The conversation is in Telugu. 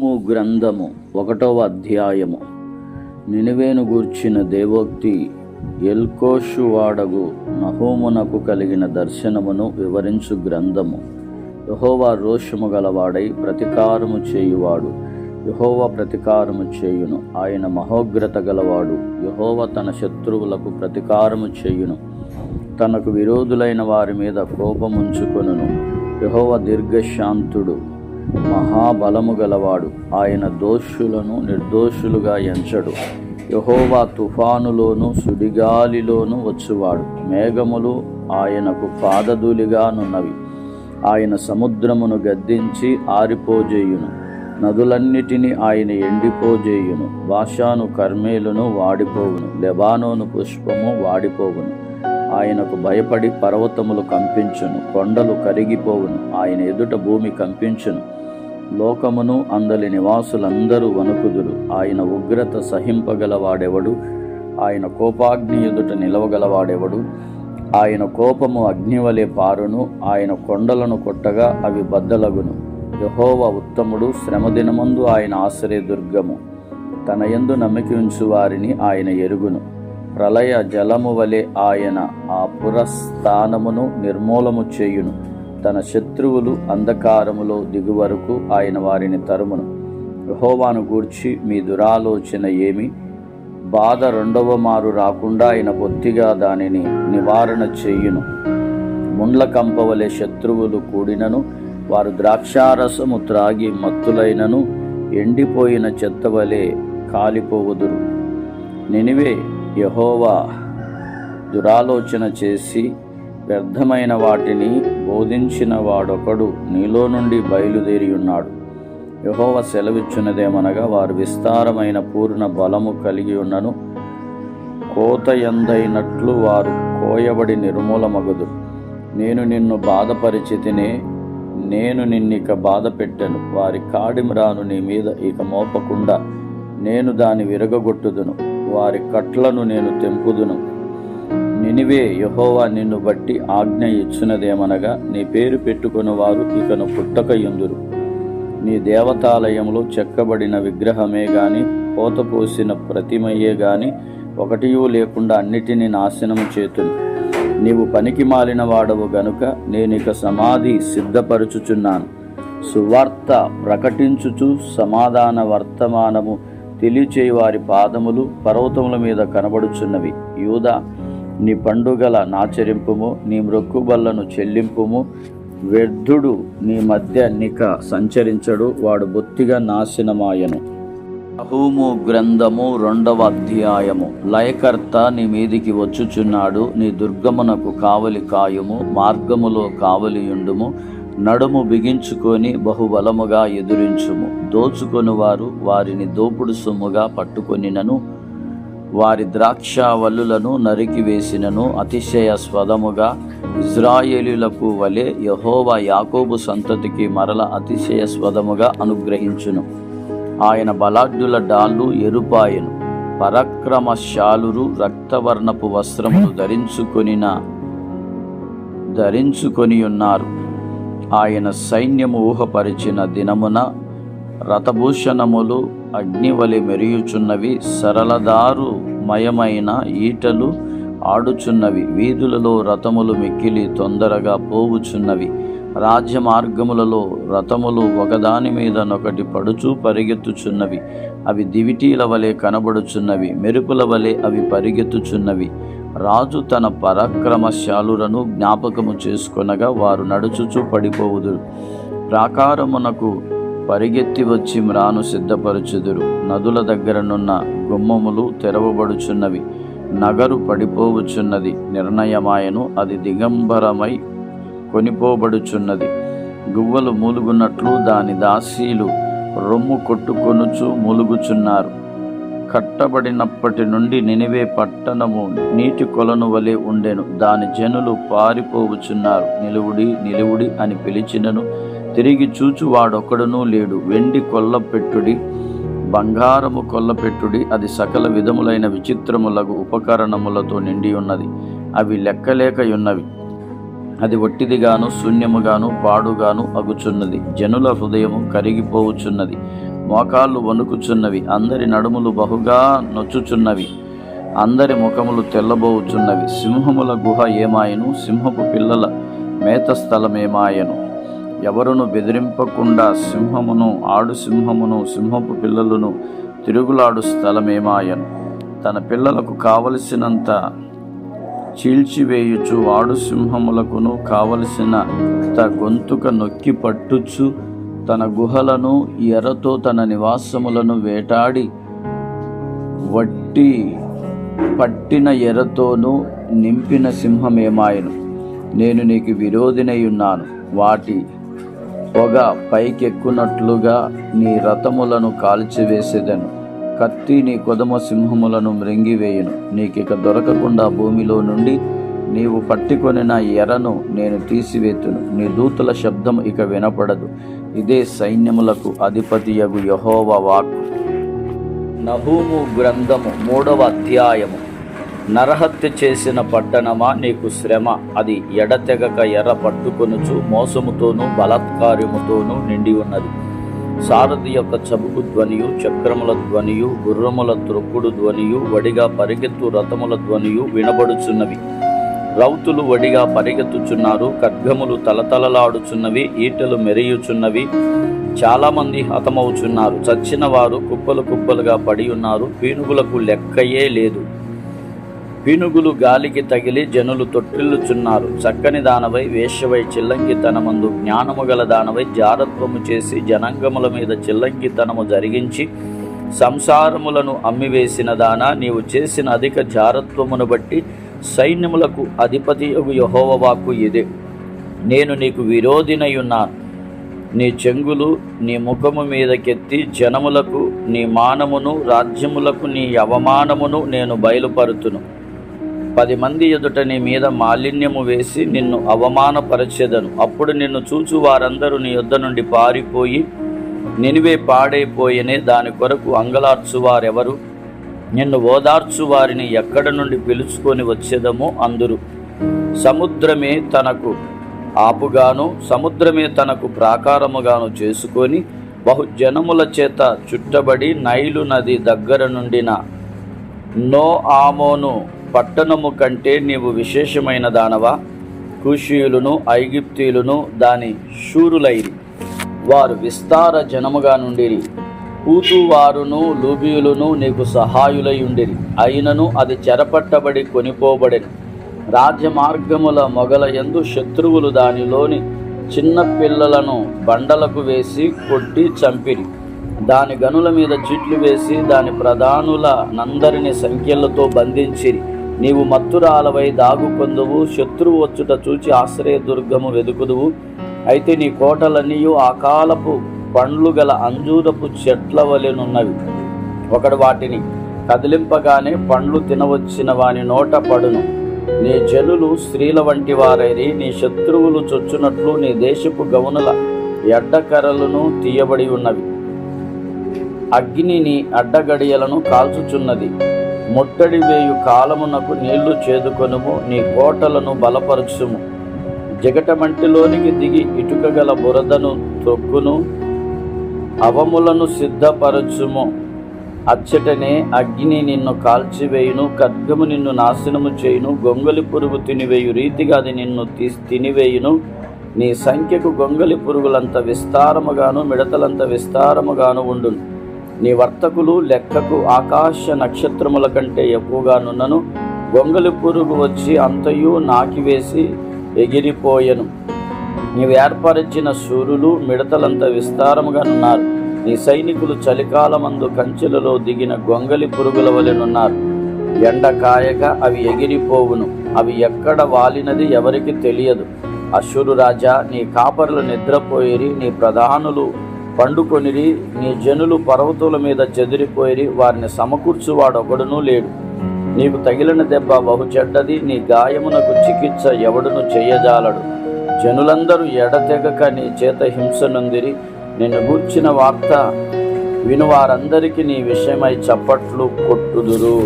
నహూము గ్రంథము ఒకటవ అధ్యాయము. నినివేను గూర్చిన దేవోక్తి ఎల్కోషు వాడగు నహూమునకు కలిగిన దర్శనమును వివరించు గ్రంథము. యహోవా రోషము గలవాడై ప్రతికారము చేయువాడు. యహోవ ప్రతికారము చేయును. ఆయన మహోగ్రత గలవాడు. యహోవ తన శత్రువులకు ప్రతికారము చేయును. తనకు విరోధులైన వారి మీద కోపముంచుకొనును. యహోవ దీర్ఘశాంతుడు. మహాబలము గలవాడు. ఆయన దోషులను నిర్దోషులుగా ఎంచడు. యహోవా తుఫానులోను సుడిగాలిలోను వచ్చువాడు. మేఘములు ఆయనకు పాదధూలిగానున్నవి ఆయన సముద్రమును గద్దించి ఆరిపోజేయును. నదులన్నిటినీ ఆయన ఎండిపోజేయును. భాషాను కర్మేలును వాడిపోవును. లెబానోను పుష్పము వాడిపోవును. ఆయనకు భయపడి పర్వతములు కంపించును కొండలు కరిగిపోవును ఆయన ఎదుట భూమి కంపించును. లోకమును అందలి నివాసులందరూ వణుకుదురు. ఆయన ఉగ్రత సహింపగలవాడెవడు? ఆయన కోపాగ్ని ఎదుట నిలవగలవాడెవడు? ఆయన కోపము అగ్నివలే పారును ఆయన కొండలను కొట్టగా అవి బద్దలగును. యహోవ ఉత్తముడు శ్రమదినమందు ఆయన ఆశ్రయ దుర్గము తన యందు నమ్మిక ఉంచు వారిని ఆయన ఎరుగును. ప్రళయ జలము వలె ఆయన ఆ పురస్థానమును నిర్మూలము చేయును. తన శత్రువులు అంధకారములో దిగువరకు ఆయన వారిని తరుమును. యహోవాను గూర్చి మీ దురాలోచన ఏమి? బాధ రెండవ మారు రాకుండా ఆయన బొత్తిగా దానిని నివారణ చేయును. ముండ్ల కంపవలే శత్రువులు కూడినను వారు ద్రాక్షారసము త్రాగి మత్తులైనను ఎండిపోయిన చెత్త వలె కాలిపోవుదురు. నినివే యహోవా దురాలోచన చేసి వ్యర్థమైన వాటిని బోధించిన వాడొకడు నీలో నుండి బయలుదేరి ఉన్నాడు. యహోవ సెలవిచ్చున్నదేమనగా వారు విస్తారమైన పూర్ణ బలము కలిగి ఉన్నను కోత ఎందైనట్లు వారు కోయబడి నిర్మూలమగదు నేను నిన్ను బాధపరిచితినే నేను నిన్నిక బాధ పెట్టెను వారి కాడిమ్రాను నీ మీద ఇక మోపకుండా నేను దాని విరగగొట్టుదును. వారి కట్లను నేను తెంపుదును. నినివే యహోవా నిన్ను బట్టి ఆజ్ఞ ఇచ్చినదేమనగా నీ పేరు పెట్టుకుని వారు ఇకను పుట్టకయుందురు. నీ దేవతాలయంలో చెక్కబడిన విగ్రహమే గాని పోతపోసిన ప్రతిమయే గాని ఒకటియూ లేకుండా అన్నిటినీ నాశనము చేతును. నీవు పనికి మాలిన వాడవు గనుక నేనిక సమాధి సిద్ధపరుచుచున్నాను. సువార్త ప్రకటించుచు సమాధాన వర్తమానము తెలియచేయి వారి పాదములు పర్వతముల మీద కనబడుచున్నవి. యూద నీ పండుగల నాచరింపుము నీ మృక్కుబల్లను చెల్లింపుము. వ్యర్థుడు నీ మధ్య నిక సంచరించడు వాడు బొత్తిగా నాశనమాయను. అహూము గ్రంథము రెండవ అధ్యాయము. లయకర్త నీ మీదికి వచ్చుచున్నాడు నీ దుర్గమునకు కావలి కాయుము మార్గములో కావలియుండుము నడుము బిగించుకొని బహుబలముగా ఎదురించుము. దోచుకొని వారు వారిని దోపుడు సొమ్ముగా పట్టుకొనినను. వారి ద్రాక్షావల్లులను నరికివేసినను అతిశయ స్వదముగా ఇజ్రాయేలులకు వలె యహోవా యాకోబు సంతతికి మరల అతిశయ స్వదముగా అనుగ్రహించును. ఆయన బలాఢ్యుల డాళ్ళు ఎరుపాయను. పరక్రమశాలురు రక్తవర్ణపు వస్త్రమును ధరించుకొనిన ధరించుకొని ఉన్నారు ఆయన సైన్యము ఊహపరిచిన దినమున రథభూషణములు అగ్నివలి మెరియుచున్నవి సరళదారు మయమైన ఈటలు ఆడుచున్నవి వీధులలో రథములు మిక్కిలి తొందరగా పోవుచున్నవి. రాజ్య మార్గములలో రథములు ఒకదాని మీద నొకటి పడుచు పరిగెత్తుచున్నవి. అవి దివిటీల వలె కనబడుచున్నవి మెరుపుల వలె అవి పరిగెత్తుచున్నవి. రాజు తన పరాక్రమశాలులను జ్ఞాపకము చేసుకొనగా వారు నడుచుచూ పడిపోవుదురు. ప్రాకారమునకు పరిగెత్తి వచ్చి మ్రాను సిద్ధపరచుదురు. నదుల దగ్గరనున్న గుమ్మములు తెరవబడుచున్నవి. నగరు పడిపోవుచున్నది. నిర్ణయమాయను. అది దిగంబరమై కొనిపోబడుచున్నది. గువ్వలు మూలుగున్నట్లు దాని దాసీలు రొమ్ము కొట్టుకొనుచు మూలుగుచున్నారు. కట్టబడినప్పటి నుండి నినివే పట్టణము నీటి కొలను వలె ఉండెను. దాని జనులు పారిపోవుచున్నారు. నిలువుడి నిలువుడి అని పిలిచినను. తిరిగి చూచు వాడొక్కడునూ లేడు. వెండి కొల్లపెట్టుడి బంగారము కొల్లపెట్టుడి అది సకల విధములైన విచిత్రములకు ఉపకరణములతో నిండి ఉన్నది. అవి లెక్కలేకయున్నవి. అది ఒట్టిదిగాను శూన్యముగాను పాడుగాను అగుచున్నది. జనుల హృదయము కరిగిపోవుచున్నది. మోకాళ్ళు వణుకుచున్నవి అందరి నడుములు బహుగా నొచ్చుచున్నవి అందరి ముఖములు తెల్లబోవుచున్నవి. సింహముల గుహ ఏమాయను? సింహపు పిల్లల మేత స్థలమేమాయను ఎవరును బెదిరింపకుండా సింహమును ఆడు సింహమును సింహపు పిల్లలను తిరుగులాడు స్థలమేమాయను? తన పిల్లలకు కావలసినంత చీల్చివేయుచు ఆడు సింహములకును కావలసిన త గొంతుక నొక్కి పట్టుచు తన గుహలను ఎర్రతో తన నివాసములను వేటాడి వట్టి పట్టిన ఎర్రతోనూ నింపిన సింహమేమాయను. నేను నీకు విరోధినై ఉన్నాను వాటి పొగ పైకెక్కునట్లుగా నీ రథములను కాల్చివేసేదను. కత్తి నీ కొదమ సింహములను మృంగివేయను. నీకిక దొరకకుండా భూమిలో నుండి నీవు పట్టుకొని నా ఎరను నేను తీసివేతును. నీ దూతల శబ్దం ఇక వినపడదు. ఇదే సైన్యములకు అధిపతియగు యహోవ వాక్ నహూము గ్రంథము మూడవ అధ్యాయము. నరహత్య చేసిన పట్టణమా నీకు శ్రమ? అది ఎడతెగక ఎర్ర పట్టుకొనుచు మోసముతోనూ బలాత్కార్యముతోనూ నిండి ఉన్నది. సారథి యొక్క చబుకు ధ్వనియు చక్రముల ధ్వనియు గుర్రముల త్రొక్కుడు ధ్వనియు వడిగా పరిగెత్తు రథముల ధ్వనియు వినబడుచున్నవి. రౌతులు వడిగా పరిగెత్తుచున్నారు ఖడ్గములు తలతలలాడుచున్నవి ఈటలు మెరియుచున్నవి. చాలామంది హతమవుచున్నారు. చచ్చిన వారు కుప్పలు కుప్పలుగా పడి ఉన్నారు. పీనుగులకు లెక్కయే లేదు. పీనుగులు గాలికి తగిలి జనులు తొట్టిల్లుచున్నారు. చక్కని దానవై వేశ్యవై చిల్లంగితనమందు జ్ఞానము గల దానవై జారత్వము చేసి జనాంగముల మీద చిల్లంగితనము జరిగించి సంసారములను అమ్మివేసిన దాన నీవు చేసిన అధిక జారత్వమును బట్టి సైన్యములకు అధిపతి యహోవవాకు ఇదే. నేను నీకు విరోధినయున్నాను. నీ చెంగులు నీ ముఖము మీదకెత్తి జనములకు నీ మానమును రాజ్యములకు నీ అవమానమును నేను బయలుపరుతును. పది మంది ఎదుట నీ మీద మాలిన్యము వేసి నిన్ను అవమానపరచెదను. అప్పుడు నిన్ను చూచు వారందరూ నీ యొద్ద నుండి పారిపోయి నినివే పాడైపోయనే దాని కొరకు అంగలార్చువారెవరు? నిన్ను ఓదార్చు వారిని ఎక్కడ నుండి పిలుచుకొని వచ్చేదమో అందురు. సముద్రమే తనకు ఆపుగాను సముద్రమే తనకు ప్రాకారముగాను చేసుకొని బహుజనముల చేత చుట్టబడి నైలు నది దగ్గర నుండిన నో ఆమోను పట్టణము కంటే నీవు విశేషమైన దానవా? కుషీయులను ఐగిప్తీయులను దాని శూరులైరి. వారు విస్తార జనముగా నుండిరి. పూతువారును లూబియులను నీకు సహాయులై ఉండిరి. అయినను అది చెరపట్టబడి కొనిపోబడెను. రాజ్యమార్గముల మొగల ఎందు శత్రువులు దానిలోని చిన్న పిల్లలను బండలకు వేసి కొట్టి చంపిరి. దాని గనుల మీద చిట్లు వేసి దాని ప్రధానుల నందరిని సంఖ్యలతో బంధించిరి. నీవు మత్తురాలవై దాగుకొందువు శత్రువు వచ్చుట చూచి ఆశ్రయదుర్గము వెదుకుదువు. అయితే నీ కోటలన్నీయు ఆకాలపు పండ్లు గల అంజూరపు చెట్ల వలెనున్నవి ఒకడు వాటిని కదిలింపగానే పండ్లు తినవచ్చిన వాని నోట పడును. నీ జనులు స్త్రీల వంటి వారైరి నీ శత్రువులు చొచ్చునట్లు నీ దేశపు గౌనుల ఎడ్డకర్రలను తీయబడి ఉన్నవి. అగ్ని నీ అడ్డగడియలను కాల్చుచున్నది. ముట్టడి వేయు కాలమునకు నీళ్ళు చేదుకొనుము నీ కోటలను బలపరచుము. జగటమంటిలోనికి దిగి ఇటుక గల బురదను తొక్కును అవములను సిద్ధపరచుము. అచ్చటనే అగ్ని నిన్ను కాల్చివేయును ఖడ్గము నిన్ను నాశనము చేయును గొంగలి పురుగు తినివేయు రీతిగా అది నిన్ను తీ తినివేయును. నీ సంఖ్యకు గొంగలి పురుగులంత విస్తారముగాను మిడతలంత విస్తారముగాను ఉండును. నీ వర్తకులు లెక్కకు ఆకాశ నక్షత్రముల కంటే ఎక్కువగానున్నను గొంగలి పురుగు వచ్చి అంతయు నాకివేసి ఎగిరిపోయెను. నీవు ఏర్పరిచిన సూర్యులు మిడతలంత విస్తారముగానున్నారు నీ సైనికులు చలికాలమందు కంచెలలో దిగిన గొంగలి పురుగుల వలెనున్నారు ఎండ కాయగా అవి ఎగిరిపోవును. అవి ఎక్కడ వాలినది ఎవరికి తెలియదు. అశ్వరు రాజా నీ కాపరులు నిద్రపోయిరి నీ ప్రధానులు పండుకొనిరి నీ జనులు పర్వతుల మీద చెదిరిపోయిరి వారిని సమకూర్చువాడొకడునూ లేడు. నీకు తగిలిన దెబ్బ బహు చెడ్డది నీ గాయమునకు చికిత్స ఎవడును చెయ్యజాలడు. జనులందరూ ఎడతెగక నీ చేత హింసనుందిరి. నిన్ను గూర్చిన వార్త విను వారందరికీ నీ విషయమై చప్పట్లు కొట్టుదురు.